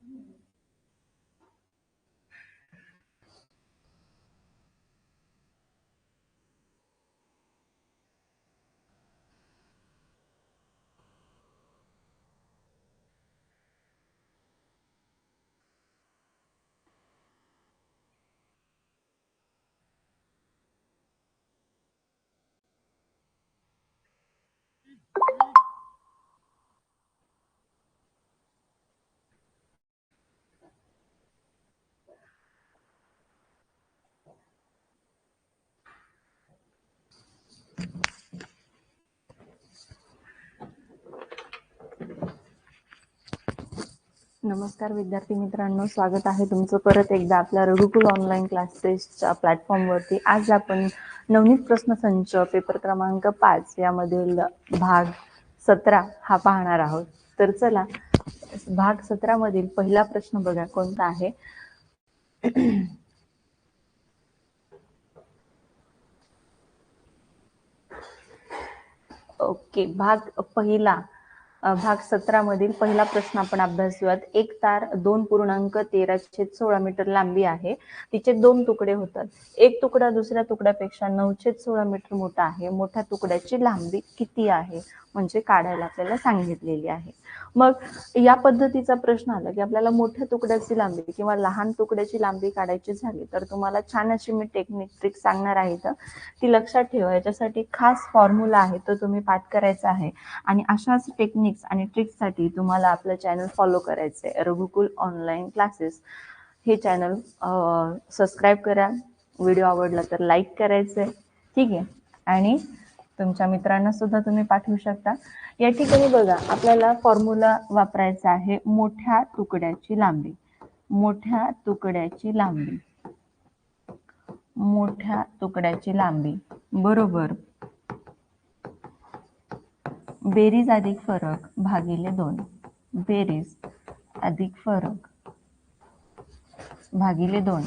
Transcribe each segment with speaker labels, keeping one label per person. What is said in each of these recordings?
Speaker 1: 嗯。नमस्कार विद्यार्थी मित्रांनो. स्वागत आहे तुमचं परत एकदा आपल्या रघुकुल ऑनलाईन क्लासेसच्या प्लॅटफॉर्मवरती आज आपण नवनीत प्रश्नसंच पेपर क्रमांक पाच यामधील भाग सतरा हा पाहणार आहोत. तर चला भाग सतरा मधील पहिला प्रश्न बघा कोणता आहे. ओके भाग पहिला भाग सतरा मधील पहिला प्रश्न आपण अभ्यासूयात एक तार दोन पूर्णांक तेरा छेद सोळा मीटर लांबी आहे. तिचे दोन तुकडे होतात. एक तुकडा दुसऱ्या तुकड्यापेक्षा नऊ छेद सोळा मीटर मोठा आहे. मोठ्या तुकड्याची लांबी किती आहे? म्हणजे काढायला आपल्याला सांगितलेली आहे. मग या पद्धतीचा प्रश्न आला की आपल्याला मोठ्या तुकड्याची लांबी किंवा लहान तुकड्याची लांबी काढायची झाली तर तुम्हाला छान अशी मी टेक्निक ट्रिक सांगणार आहे तर ती लक्षात ठेवा. याच्यासाठी खास फॉर्म्युला आहे तो तुम्ही पाठ करायचा आहे. आणि अशाच टेक्निक्स आणि ट्रिक्ससाठी तुम्हाला आपलं चॅनल फॉलो करायचं आहे रघुकुल ऑनलाईन क्लासेस हे चॅनल सबस्क्राईब करा. व्हिडिओ आवडला तर लाईक करायचं आहे ठीक आहे? आणि तुमच्या मित्रांना सुद्धा तुम्ही पाठवू शकता. या ठिकाणी बघा आपल्याला फॉर्म्युला वापरायचा आहे मोठ्या तुकड्याची लांबी. मोठ्या तुकड्याची लांबी. मोठ्या तुकड्याची लांबी. बरोबर. बेरीज अधिक फरक भागिले दोन. बेरीज अधिक फरक भागिले दोन.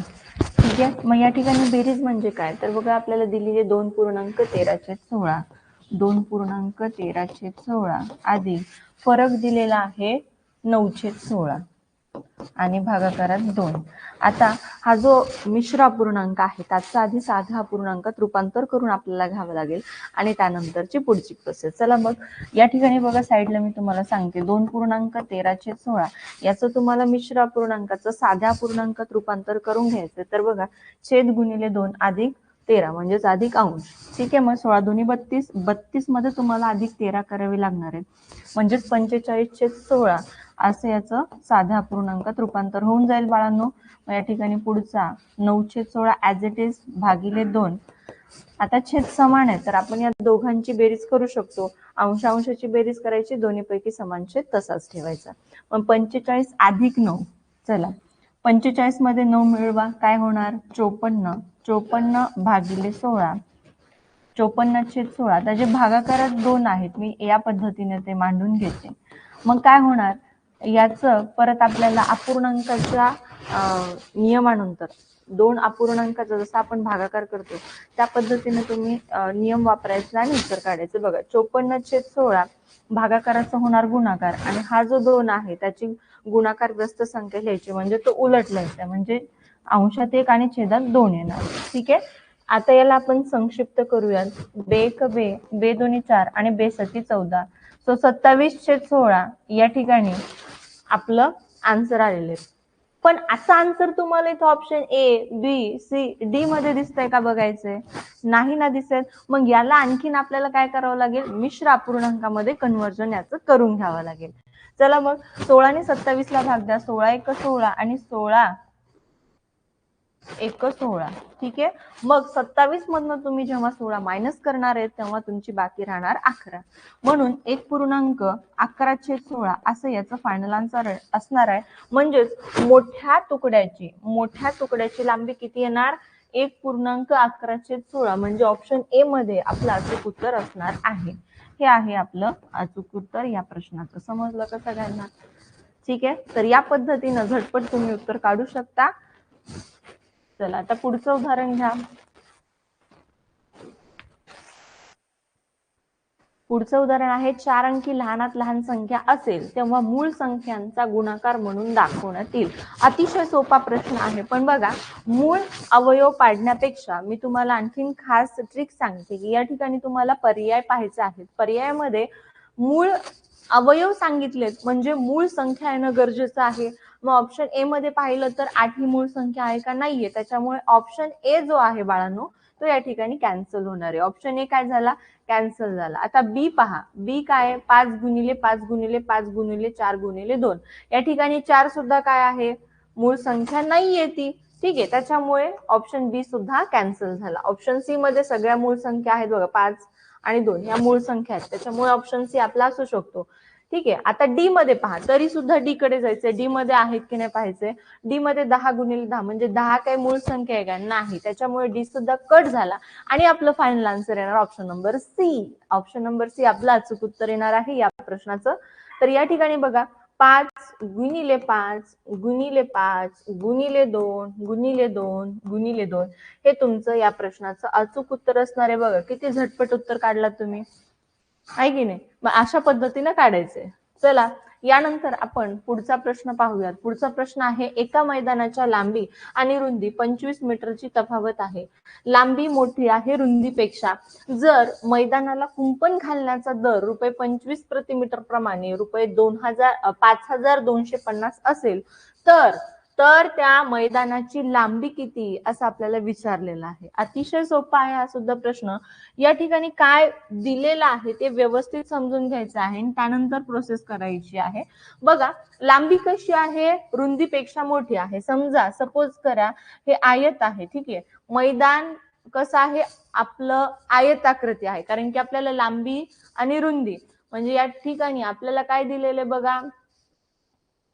Speaker 1: म्हणजे मग या ठिकाणी बेरीज म्हणजे काय? तर बघा आपल्याला दिलेले दोन पूर्णांक तेराशे सोळा. दोन पूर्णांक तेराशे सोळा. अधिक फरक दिलेला आहे नऊशे सोळा. आणि भागाकारात दोन. आता हा जो मिश्र अपूर्णांक आहे त्याचा आधी साध्या अपूर्णांकात रूपांतर करून आपल्याला घ्यावं लागेल आणि त्यानंतरची पुढची प्रोसेस चला मग या ठिकाणी बघा साईडला मी तुम्हाला सांगते. दोन पूर्णांक तेराशे सोळा. याचं तुम्हाला मिश्र अपूर्णांकाचं साध्या पूर्णांकात रूपांतर करून घ्यायचं तर बघा छेद गुणिले दोन अधिक तेरा म्हणजेच अधिक अंश. ठीक आहे मग सोळा दोन्ही बत्तीस बत्तीसमध्ये तुम्हाला अधिक तेरा करावे लागणार आहे म्हणजेच पंचेचाळीस छेद सोळा असं याचं साध्या पूर्णांकात रूपांतर होऊन जाईल बाळांनो. मग या ठिकाणी पुढचा नऊ छेद सोळा ॲज इट इज भागिले दोन. आता छेद समान आहे तर आपण या दोघांची बेरीज करू शकतो. अंशांशाची बेरीज करायची दोन्हीपैकी समान छेद तसाच ठेवायचा. मग पंचेचाळीस अधिक नऊ चला. पंचेचाळीसमध्ये नऊ मिळवा काय होणार? चोपन्न. चोपन्न भागिले सोळा. चोपन्न छेद सोळा. त्याचे भागाकारात दोन आहेत मी या पद्धतीने ते मांडून घेते. मग काय होणार? याचं परत आपल्याला अपूर्णांकाच्या नियमानंतर दोन अपूर्णांकाचा जसा आपण भागाकार करतो त्या पद्धतीने तुम्ही नियम वापरायचा आणि उत्तर काढायचं. बघा चोपन्न छेद सोळा भागाकाराचा होणार गुणाकार आणि हा जो दोन आहे त्याची गुणाकार व्यस्त संख्या लिहायची. म्हणजे तो उलट लिहायचा. म्हणजे अंशात एक आणि छेदात दोन येणार. ठीक आहे? आता याला आपण संक्षिप्त करूयात. बे एक बे बे दोन्ही चार आणि बे सती चौदा. सो सत्तावीस छेद सोळा या ठिकाणी आपलं आन्सर आलेलं आहे पण असा आन्सर तुम्हाला इथं option A B C D मध्ये दिसतंय का बघायचंय नाही ना दिसत. मग याला आणखीन आपल्याला काय करावं लागेल? मिश्र अपूर्णांकामध्ये कन्वर्जन याचं करून घ्यावं लागेल. चला मग सोळा आणि सत्तावीस ला भाग द्या. सोळा एक सोळा आणि सोळा एक सोळा ठीक आहे? मग सत्तावीस मधनं तुम्ही जेव्हा सोळा मायनस करणार आहे तेव्हा तुमची बाकी राहणार अकरा. म्हणून एक पूर्णांक अकरा छेद सोळा असं याचं फायनल आन्सर असणार आहे. म्हणजेच मोठ्या तुकड्याची मोठ्या तुकड्याची लांबी किती येणार? एक पूर्णांक अकरा छेद सोळा म्हणजे ऑप्शन ए मध्ये आपलं अचूक उत्तर असणार आहे. हे आहे आपलं अचूक उत्तर. या प्रश्नाचं समजलं का सगळ्यांना? ठीक आहे? तर या पद्धतीनं झटपट तुम्ही उत्तर काढू शकता. चला आता पुढचं उदाहरण घ्या. पुढचं उदाहरण आहे चार अंकी लहानात लहान संख्या असेल तेव्हा मूळ संख्यांचा गुणाकार म्हणून दाखवण्यात येईल. अतिशय सोपा प्रश्न आहे पण बघा मूळ अवयव पाडण्यापेक्षा मी तुम्हाला आणखीन खास ट्रिक सांगते की या ठिकाणी तुम्हाला पर्याय पाहायचे आहेत. पर्यायामध्ये मूळ अवयव सांगितलेत. म्हणजे मूळ संख्या येणं गरजेचं आहे. मग ऑप्शन ए मध्ये पाहिलं तर आठ ही मूळ संख्या आहे का नाहीये? त्याच्यामुळे ऑप्शन ए जो आहे बाळांनो तो या ठिकाणी कॅन्सल होणार आहे. ऑप्शन ए काय झाला? कॅन्सल झाला. आता बी पहा. बी काय पाच गुणिले पाच गुणिले पाच गुणिले चार गुणिले दोन. या ठिकाणी चार सुद्धा काय आहे? मूळ संख्या नाहीये ती. ठीक आहे. त्याच्यामुळे ऑप्शन बी सुद्धा कॅन्सल झाला. ऑप्शन सी मध्ये सगळ्या मूळ संख्या आहेत बघा. पाच आणि दोन या मूळ संख्या आहेत. त्याच्यामुळे ऑप्शन सी आपला असू शकतो. ठीक आहे आता डी मध्ये पहा तरी सुद्धा डी कडे जायचंय. डी मध्ये आहेत की नाही पाहायचंय? डी मध्ये दहा गुणिले दहा म्हणजे दहा काही मूळ संख्या आहे का? नाही. त्याच्यामुळे डी सुद्धा कट झाला. आणि आपलं फायनल आन्सर येणार option number C option number C आपलं अचूक उत्तर येणार आहे या प्रश्नाचं. तर या ठिकाणी बघा पाच गुणिले पाच गुणिले पाच गुणिले दोन गुणिले दोन गुणिले दोन. हे तुमचं या प्रश्नाचं अचूक उत्तर असणार आहे बघा. किती झटपट उत्तर काढलात तुम्ही? आहे की नाही? मग अशा पद्धतीनं काढायचंय. चला यानंतर आपण पुढचा प्रश्न पाहूयात. पुढचा प्रश्न आहे एका मैदानाच्या लांबी आणि रुंदी पंचवीस मीटरची तफावत आहे. लांबी मोठी आहे रुंदीपेक्षा. जर मैदानाला कुंपण घालण्याचा दर रुपये पंचवीस प्रतिमीटर प्रमाणे रुपये दोन हजार पाच हजार दोनशे पन्नास असेल तर तर त्या मैदानाची लांबी किती असं आपल्याला विचारलेलं आहे. अतिशय सोपा आहे हा सुद्धा प्रश्न. या ठिकाणी काय दिलेलं आहे ते व्यवस्थित समजून घ्यायचं आहे आणि त्यानंतर प्रोसेस करायची आहे. बघा लांबी कशी आहे? रुंदीपेक्षा मोठी आहे. समजा सपोज करा हे आयत आहे ठीक आहे. मैदान कसं आहे? आपलं आयताकृती आहे. कारण की आपल्याला लांबी आणि रुंदी. म्हणजे या ठिकाणी आपल्याला काय दिलेले बघा?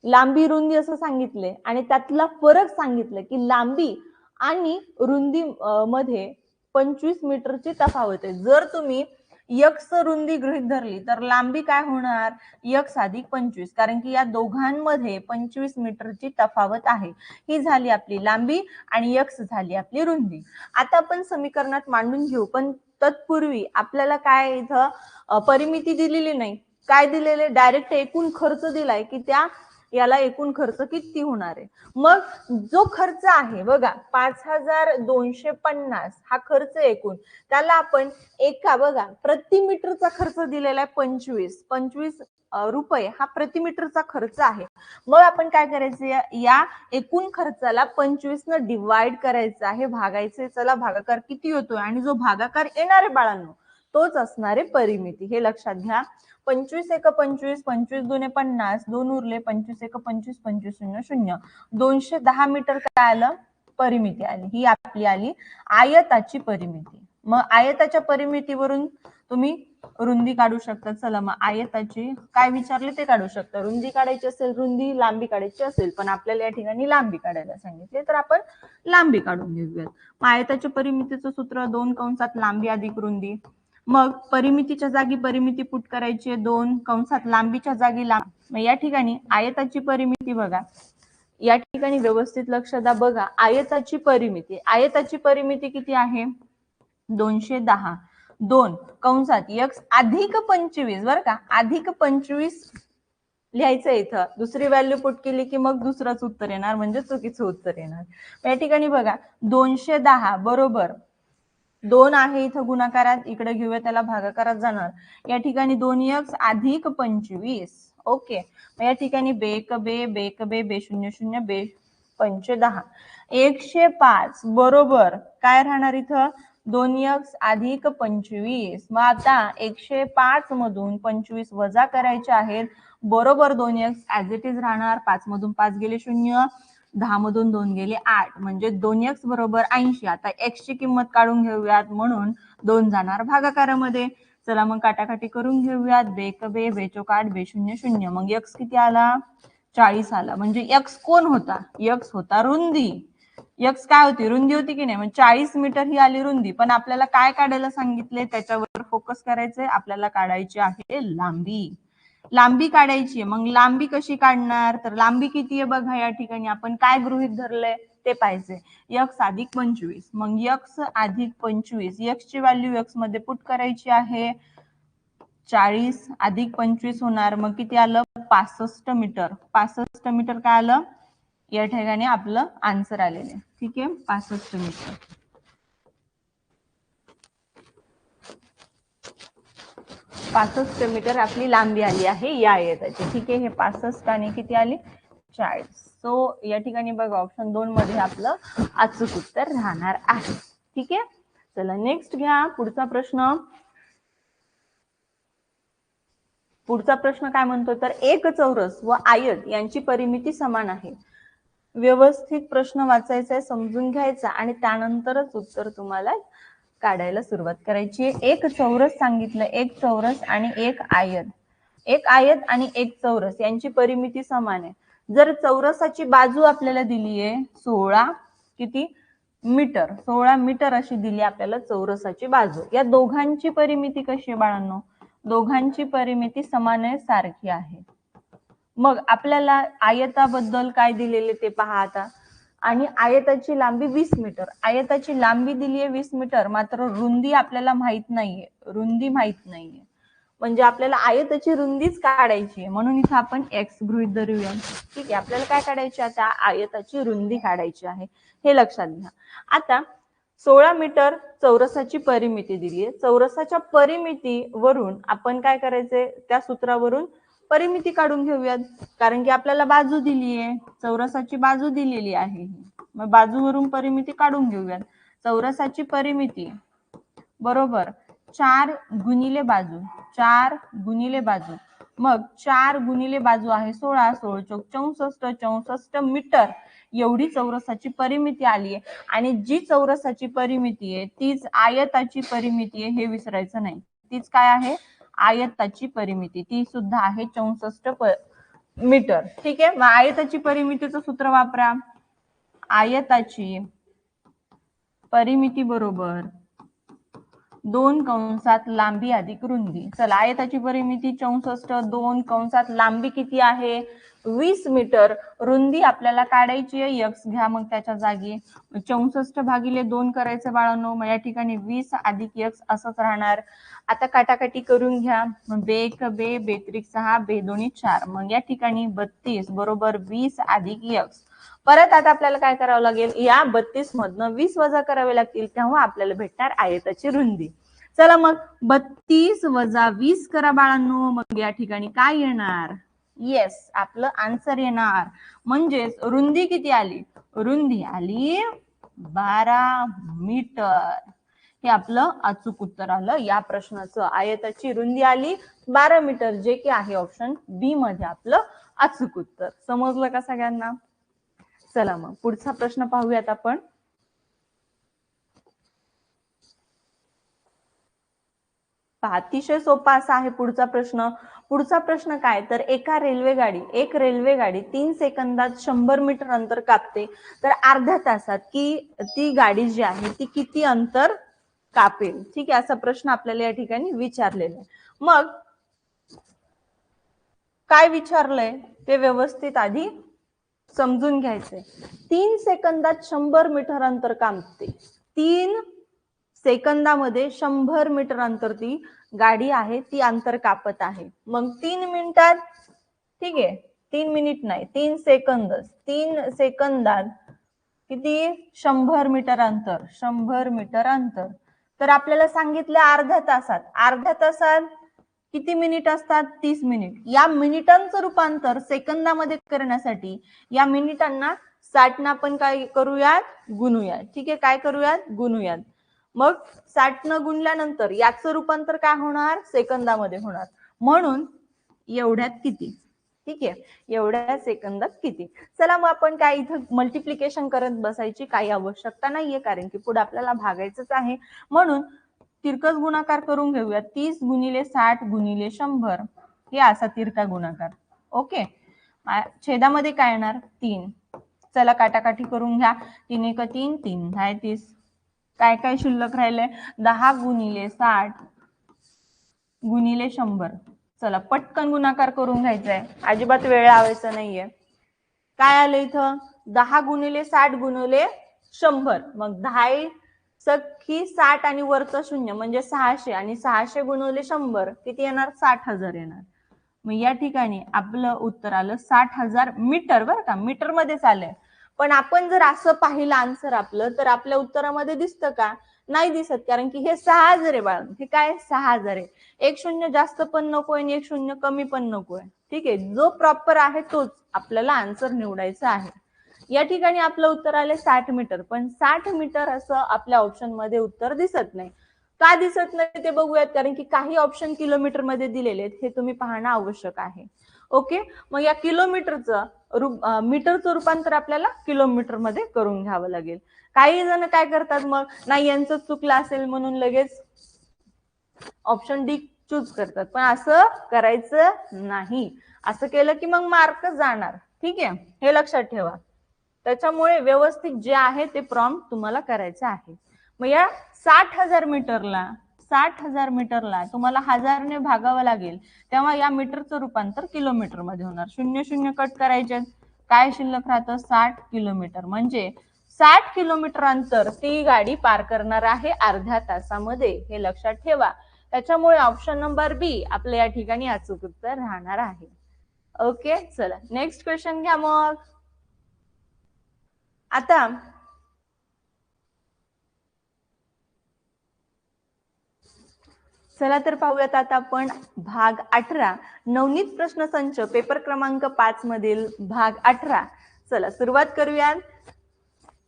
Speaker 1: लांबी रुंदी असं सांगितले आणि त्यातला फरक सांगितलं की लांबी आणि रुंदी मध्ये पंचवीस मीटरची तफावत आहे. जर तुम्ही यक्स रुंदी गृहीत धरली तर लांबी काय होणार? यक्स अधिक पंचवीस. कारण की या दोघांमध्ये पंचवीस मीटरची तफावत आहे. ही झाली आपली लांबी आणि यक्स झाली आपली रुंदी. आता आपण समीकरणात मांडून घेऊ. पण तत्पूर्वी आपल्याला काय इथं परिमिती दिलेली नाही. काय दिलेले? डायरेक्ट एकूण खर्च दिलाय की त्या याला एकूण खर्च किती होणार आहे? मग जो खर्च आहे बघा पाच हजार दोनशे पन्नास हा खर्च एकूण. त्याला आपण एका बघा प्रति मीटरचा खर्च दिलेला आहे पंचवीस. पंचवीस रुपये हा प्रति मीटरचा खर्च आहे. मग आपण काय करायचं? या- या एकूण खर्चाला पंचवीस न डिवाइड करायचं आहे. भागायचे चला भागाकार किती होतोय? आणि जो भागाकार येणार आहे बाळांनो तोच असणारे परिमिती. हे लक्षात घ्या. पंचवीस एक पंचवीस पंचवीस दोन पन्नास दोन उरले पंचवीस एक पंचवीस पंचवीस शून्य शून्य. दोनशे दहा मीटर काय आलं? परिमिती आली. ही आपली आली आयताची परिमिती. मग आयताच्या परिमितीवरून तुम्ही रुंदी काढू शकता. चला मग आयताची काय विचारले ते काढू शकता. रुंदी काढायची असेल रुंदी लांबी काढायची असेल पण आपल्याला या ठिकाणी लांबी काढायला सांगितले तर आपण लांबी काढून घेऊयात. मग आयताच्या परिमितीचं सूत्र दोन कंसात लांबी अधिक रुंदी. मग परिमितीच्या जागी परिमिती पुट करायची आहे दोन कंसात लांबीच्या जागी लांब. मग या ठिकाणी आयताची परिमिती बघा. या ठिकाणी व्यवस्थित लक्ष द्या. बघा आयताची परिमिती. आयताची परिमिती किती आहे? दोनशे दहा. दोन कंसात यक्स अधिक पंचवीस बरं का? अधिक पंचवीस लिहायचं इथं. दुसरी व्हॅल्यू पुट केली की मग दुसरंच उत्तर येणार म्हणजे चुकीचं उत्तर येणार. या ठिकाणी बघा दोनशे दहा बरोबर. दोन आहे इथं गुणाकारात इकडे घेऊया त्याला भागाकारात जाणार. या ठिकाणी दोन यक्स अधिक पंचवीस. ओके. मग या ठिकाणी बेक बे बेक बे बे शून्य शून्य बे पंच दहा. एकशे पाच बरोबर. काय राहणार इथं? दोन यक्स अधिक पंचवीस. मग आता एकशे पाच मधून पंचवीस वजा करायचे आहेत. बरोबर दोन यक्स ऍज इट इज राहणार. पाच मधून पाच गेले शून्य. दहा मधून दोन गेले आठ. म्हणजे दोन एक्स बरोबर ऐंशी. आता एक्स ची किंमत काढून घेऊयात म्हणून दोन जाणार भागाकारामध्ये. चला मग काटाकाटी करून घेऊयात. बेक बे बेचोक आठ बे शून्य शून्य. मग यक्स किती आला? चाळीस आला. म्हणजे यक्स कोण होता? यक्स होता रुंदी. यक्स काय होती? रुंदी होती की नाही? म्हणजे चाळीस मीटर ही आली रुंदी. पण आपल्याला काय काढायला सांगितले त्याच्यावर फोकस करायचंय. आपल्याला काढायची आहे लांबी. लांबी काढायची आहे. मग लांबी कशी काढणार? तर लांबी किती आहे बघा या ठिकाणी. आपण काय गृहित धरलंय ते पाहिजे. यक्स अधिक पंचवीस. मग यक्स अधिक पंचवीस. यक्स ची व्हॅल्यू यक्समध्ये पुट करायची आहे. चाळीस अधिक पंचवीस होणार. मग किती आलं? पासष्ट मीटर. पासष्ट मीटर काय आलं? या ठिकाणी आपलं आन्सर आलेलं आहे. ठीक आहे? पासष्ट मीटर. पासष्ट मीटर आपली लांबी आली आहे या आयताची ठीक आहे हे पासष्ट आणि किती आली? चाळीस. सो या ठिकाणी बघा ऑप्शन दोन मध्ये आपलं अचूक उत्तर राहणार आहे. ठीक आहे? चला नेक्स्ट घ्या. पुढचा प्रश्न. पुढचा प्रश्न काय म्हणतो तर एक चौरस व आयत यांची परिमिती समान आहे. व्यवस्थित प्रश्न वाचायचा आहे समजून घ्यायचा आणि त्यानंतरच उत्तर तुम्हाला काढायला सुरुवात करायची आहे. एक चौरस सांगितलं एक चौरस आणि एक आयत. एक आयत आणि एक चौरस यांची परिमिती समान आहे. जर चौरसाची बाजू आपल्याला दिली आहे सोळा किती? मीटर. सोळा मीटर अशी दिली आपल्याला चौरसाची बाजू. या दोघांची परिमिती कशी आहे बाळांनो? दोघांची परिमिती समान आहे सारखी आहे. मग आपल्याला आयताबद्दल काय दिलेले ते पहा आता. आणि आयताची लांबी वीस मीटर. आयताची लांबी दिली आहे वीस मीटर मात्र रुंदी आपल्याला माहीत नाहीये. रुंदी माहीत नाहीये. म्हणजे आपल्याला आयताची रुंदीच काढायची आहे. म्हणून इथं आपण एक्स गृहित धरूया. ठीक आहे आपल्याला काय काढायची आता? आयताची रुंदी काढायची आहे. हे लक्षात घ्या. आता सोळा मीटर चौरसाची परिमिती दिली आहे. चौरसाच्या परिमितीवरून आपण काय करायचंय? त्या सूत्रावरून परिमिती काढून घेऊयात. कारण की आपल्याला बाजू दिली आहे चौरसाची बाजू दिलेली आहे मग बाजूवरून परिमिती काढून घेऊयात. चौरसाची परिमिती बरोबर चार गुणिले बाजू चार गुणिले बाजू. मग चार गुणिले बाजू आहे सोळा सोळ चौक चौसष्ट चौसष्ट मीटर. एवढी चौरसाची परिमिती आली आहे आणि जी चौरसाची परिमिती आहे तीच आयताची परिमिती आहे हे विसरायचं नाही. तीच काय आहे? आयताची परिमिती. ती सुद्धा आहे चौसष्ट मीटर. ठीक आहे? मग आयताची परिमितीचं सूत्र वापरा. आयताची परिमिती बरोबर दोन कंसात लांबी अधिक रुंदी. चला आयताची परिमिती चौसष्ट दोन कंसात लांबी किती आहे? वीस मीटर रुंदी आपल्याला काढायची आहे. यक्स घ्या मग त्याच्या जागी. चौसष्ट भागिले दोन करायचं बाळांनो. मग या ठिकाणी वीस अधिक यक्स असंच राहणार. आता काटाकाटी करून घ्या. बे एक बे बेत्रिक सहा बे दोन्ही चार. मग या ठिकाणी बत्तीस बरोबर वीस अधिक यक्स. परत आता आपल्याला काय करावं लागेल? या बत्तीस मधनं वीस वजा करावे लागतील तेव्हा आपल्याला भेटणार आयताची रुंदी. चला मग बत्तीस वजा वीस करा बाळांनो. मग या ठिकाणी काय येणार? येस आपलं आन्सर येणार. म्हणजेच रुंदी किती आली? रुंदी आली बारा मीटर हे आपलं अचूक उत्तर आलं. या प्रश्नाचं आयताची रुंदी आली बारा मीटर जे की आहे ऑप्शन बी मध्ये आपलं अचूक उत्तर. समजलं का सगळ्यांना? चला मग पुढचा प्रश्न पाहूयात आपण. अतिशय सोपा असा आहे पुढचा प्रश्न. पुढचा प्रश्न काय? तर एका रेल्वे गाडी एक रेल्वे गाडी तीन सेकंदात शंभर मीटर अंतर कापते. तर अर्ध्या तासात की ती गाडी जी आहे ती किती अंतर कापेल? ठीक आहे असा प्रश्न आपल्याला या ठिकाणी विचारलेला आहे. मग काय विचारलंय? ते व्यवस्थित आधी समजून घ्यायचंय. तीन सेकंदात शंभर मीटर अंतर कापते. तीन सेकंदामध्ये शंभर मीटर अंतर ती गाडी आहे ती अंतर कापत आहे. मग तीन मिनिटात ठीक आहे तीन मिनिट नाही तीन सेकंद तीन सेकंदात किती? शंभर मीटर अंतर शंभर मीटर अंतर. तर आपल्याला सांगितलं अर्ध्या तासात अर्ध्या तासात किती मिनिट असतात? तीस मिनिट. या मिनिटांचं रूपांतर सेकंदामध्ये करण्यासाठी या मिनिटांना साठना आपण काय करूयात? गुणूयात. ठीक आहे काय करूयात? गुणूयात. मग साठ न गुणल्यानंतर याचं रूपांतर काय होणार? सेकंदामध्ये होणार. म्हणून एवढ्यात किती? ठीक आहे. एवढ्या सेकंदात किती? चला मग आपण काय इथं मल्टिप्लिकेशन करत बसायची काही आवश्यकता नाहीये कारण की पुढे आपल्याला भागायचंच आहे. म्हणून तिरकस गुणाकार करून घेऊया तीस गुणिले साठ गुणिले शंभर. हे असा तिरका गुणाकार. ओके? छेदामध्ये काय येणार? तीन. चला काटाकाठी करून घ्या. तीन एक तीन तीन. दहा तीस. काय काय शिल्लक राहिलंय दहा गुणिले साठ गुणिले शंभर. चला पटकन गुणाकार करून घ्यायचा आहे अजिबात वेळ लावायचा नाहीये. काय आलं इथं? दहा गुणिले साठ गुणिले शंभर. मग दहा सख्खी साठ आणि वरचं शून्य म्हणजे सहाशे आणि सहाशे गुणवले शंभर किती येणार? साठ हजार येणार. मग या ठिकाणी आपलं उत्तर आलं साठ हजार मीटर बरं का? मीटर मध्येच आलंय. पण आपण जर असं पाहिलं आन्सर आपलं तर आपल्या उत्तरामध्ये दिसतं का? नाही दिसत कारण की हे सहा हजार आहे बाळ. हे काय? सहा हजार आहे. एक शून्य जास्त पण नकोय आणि एक शून्य कमी पण नकोय ठीक आहे? जो प्रॉपर आहे तोच आपल्याला आन्सर निवडायचा आहे. या ठिकाणी आपलं उत्तर आले साठ मीटर. पण साठ मीटर असं आपल्या ऑप्शनमध्ये उत्तर दिसत नाही. का दिसत नाही ते बघूयात कारण की काही ऑप्शन किलोमीटरमध्ये दिलेले आहेत. हे तुम्ही पाहणं आवश्यक आहे. ओके? मग या किलोमीटरचं रूप मीटरचं रूपांतर आपल्याला किलोमीटरमध्ये करून घ्यावं लागेल. काही जण काय करतात मग नाही यांचं चुकलं असेल म्हणून लगेच ऑप्शन डी चूज करतात. पण असं करायचं नाही. असं केलं की मग मार्क जाणार. ठीक आहे? हे लक्षात ठेवा. त्याच्यामुळे व्यवस्थित जे आहे ते प्रॉम्प्ट तुम्हाला करायचं आहे. मग या साठ हजार मीटरला साठ हजार मीटरला तुम्हाला हजारने भागावं लागेल. तेव्हा या मीटरचं रूपांतर किलोमीटरमध्ये होणार. शून्य शून्य कट करायचे. काय शिल्लक राहतं? साठ किलोमीटर. म्हणजे साठ किलोमीटर अंतर ती गाडी पार करणार आहे अर्ध्या तासामध्ये. हे लक्षात ठेवा. त्याच्यामुळे ऑप्शन नंबर बी आपल्या या ठिकाणी अचूक उत्तर राहणार आहे. ओके चला. नेक्स्ट क्वेश्चन घ्या मग. आता चला तर पाहूयात आता आपण भाग अठरा. नवनीत प्रश्नसंच पेपर क्रमांक पाच मधील भाग अठरा. चला सुरुवात करूयात.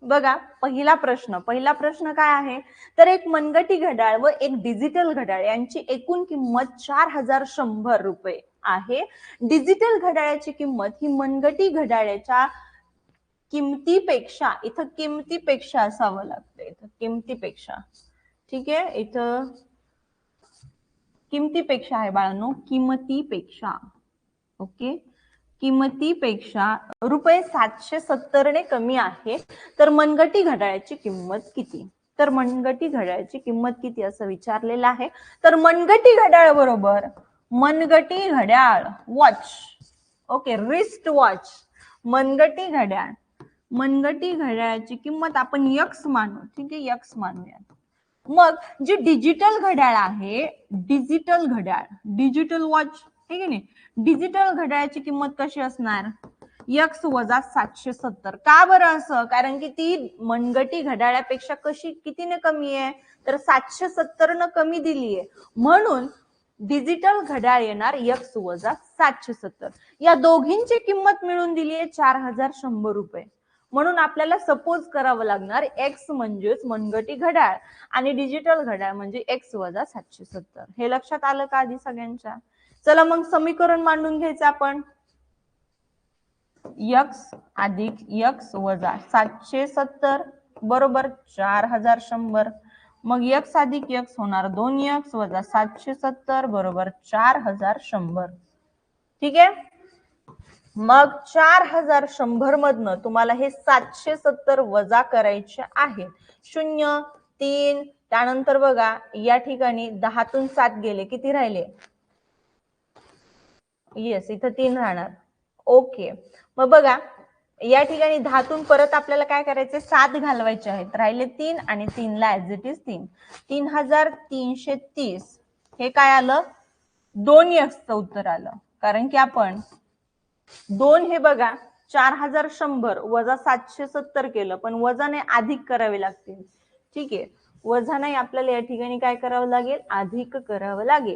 Speaker 1: बघा पहिला प्रश्न. पहिला प्रश्न काय आहे? तर एक मनगटी घड्याळ व एक डिजिटल घड्याळ यांची एकूण किंमत चार हजार शंभर रुपये आहे. डिजिटल घड्याळाची किंमत ही मनगटी घड्याळाच्या किमतीपेक्षा इथं किमतीपेक्षा असावं लागतं. इथं किमतीपेक्षा. ठीक आहे? इथं किमतीपेक्षा आहे बाळांनो किमतीपेक्षा. ओके किमतीपेक्षा रुपये सातशे सत्तरने कमी आहे तर मनगटी घड्याळाची किंमत किती? तर मनगटी घड्याळाची किंमत किती असं विचारलेलं आहे. तर मनगटी घड्याळ बरोबर मनगटी घड्याळ वॉच ओके रिस्ट वॉच मनगटी घड्याळ. मनगटी घड्याळाची किंमत आपण यक्स मानू. ठीक आहे यक्स मानूया मग जे डिजिटल घड्याळ आहे डिजिटल घड्याळ डिजिटल वॉच ठीक आहे नाही? डिजिटल घड्याळाची किंमत कशी असणार? यक्स वजा सातशे सत्तर. का बरं असं? कारण की ती मनगटी घड्याळापेक्षा कशी कितीने कमी आहे? तर सातशे सत्तर न कमी दिलीये म्हणून डिजिटल घड्याळ येणार यक्स वजा सातशे सत्तर. या दोघींची किंमत मिळून दिली आहे चार हजार शंभर रुपये. म्हणून आपल्याला सपोज करावं लागणार एक्स म्हणजेच मनगटी घड्याळ आणि डिजिटल घड्याळ म्हणजे एक्स वजा सातशे सत्तर. हे लक्षात आलं का आधी सगळ्यांच्या? चला मग समीकरण मांडून घ्यायचं आपण. यक्स अधिक यक्स वजा सातशे सत्तर बरोबर चार हजार शंभर. मग यक्स अधिक यक्स होणार दोन यक्स वजा सातशे सत्तर बरोबर चार हजार शंभर. ठीक आहे? मग चार हजार शंभर मधनं तुम्हाला हे सातशे सत्तर वजा करायचे आहेत. शून्य तीन त्यानंतर बघा या ठिकाणी दहातून सात गेले किती राहिले? येस इथं तीन राहणार. ओके मग बघा या ठिकाणी दहातून परत आपल्याला काय करायचे? सात घालवायचे आहेत. राहिले तीन आणि तीनला ऍज इट इज तीन. तीन हजार तीनशे तीस. हे काय आलं? दोन यक्सचं उत्तर आलं. कारण की आपण दोन हे बघा चार हजार शंभर वजा सातशे सत्तर केलं पण वजाने अधिक करावे लागतील. ठीक आहे? वजा नाही आपल्याला या ठिकाणी काय करावं लागेल? अधिक करावं लागेल.